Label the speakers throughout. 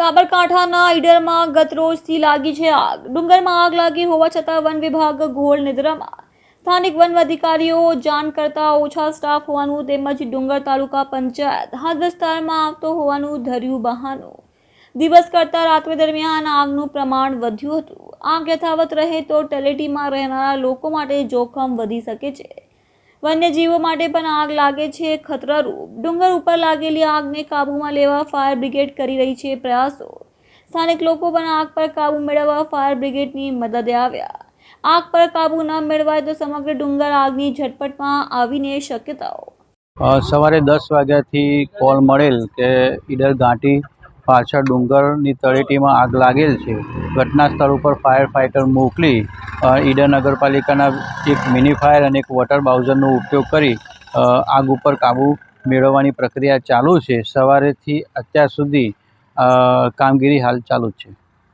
Speaker 1: સાબરકાંઠાના ઈડરમાં ગત રોજથી લાગી છે આગ. ડુંગરમાં આગ લાગી હોવા છતાં વન વિભાગ ઘોળ નિદ્રામાં. સ્થાનિક વન અધિકારીઓ જાણ કરતા ઓછા સ્ટાફ હોવાનું તેમજ ડુંગર તાલુકા પંચાયત હાથ વિસ્તારમાં આવતો હોવાનું ધર્યું બહાનું. દિવસ કરતાં રાત્રિ દરમિયાન આગનું પ્રમાણ વધ્યું હતું. આગ યથાવત રહે તો તલેટીમાં રહેનારા લોકો માટે જોખમ વધી શકે છે. વન્યજીવો માટે પણ આગ લાગે છે. ખતરારૂપ ડુંગર ઉપર લાગેલી આગને કાબૂમાં લેવા ફાયર બ્રિગેડ કરી રહી છે. પ્રયાસો. સ્થાનિક લોકો પણ આગ પર કાબૂ મેળવવા ફાયર બ્રિગેડની મદદે આવ્યા. આગ પર કાબૂ ન મેળવાય તો સમગ્ર ડુંગર આગની ઝટપટમાં આવીને શક્યતાઓ.
Speaker 2: સવારે દસ વાગ્યાથી કોલ મળેલ કે ઈડર ઘાટી પાછળ ડુંગરની તળેટીમાં આગ લાગેલ છે. ઘટના સ્થળ ઉપર ફાયર ફાઇટર મોકલી ઈડર નગરપાલિકાના એક મિની ફાયર અને એક વોટર બાઉઝરનો ઉપયોગ કરી આગ ઉપર કાબૂ મેળવવાની પ્રક્રિયા ચાલુ છે. સવારેથી અત્યાર સુધી કામગીરી હાલ ચાલુ જ છે.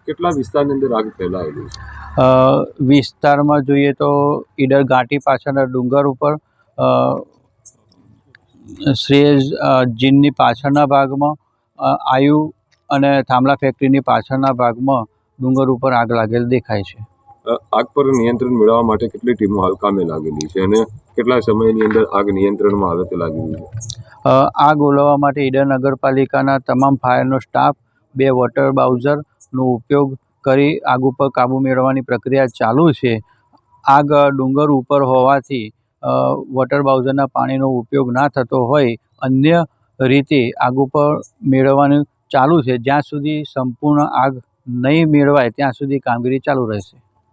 Speaker 3: કેટલા વિસ્તારની અંદર આગ ફેલાયેલી છે?
Speaker 2: વિસ્તારમાં જોઈએ તો ઈડર ઘાટી પાછળના ડુંગર ઉપર શ્રેય જીનની પાછળના ભાગમાં આયુ અને થાંભલા ફેક્ટરીની પાછળના ભાગમાં ડુંગર ઉપર આગ લાગેલ દેખાય છે.
Speaker 3: આગ પર નિયંત્રણ મેળવવા માટે કેટલી ટીમો હાલ કામે લાગેલી છે અને કેટલા સમયની અંદર આગ નિયંત્રણમાં આવે તે લાગેલી છે?
Speaker 2: આગ ઓલવવા માટે ઈડર નગરપાલિકાના તમામ ફાયરનો સ્ટાફ બે વોટર બાઉઝરનો ઉપયોગ કરી આગ ઉપર કાબૂ મેળવવાની પ્રક્રિયા ચાલુ છે. આગ ડુંગર ઉપર હોવાથી વોટર બાઉઝરના પાણીનો ઉપયોગ ના થતો હોય અન્ય રીતે આગ ઉપર મેળવવાનું ચાલુ છે જ્યાં સુધી સંપૂર્ણ આગ નહીં મેળવાય ત્યાં સુધી કામગીરી ચાલુ રહેશે.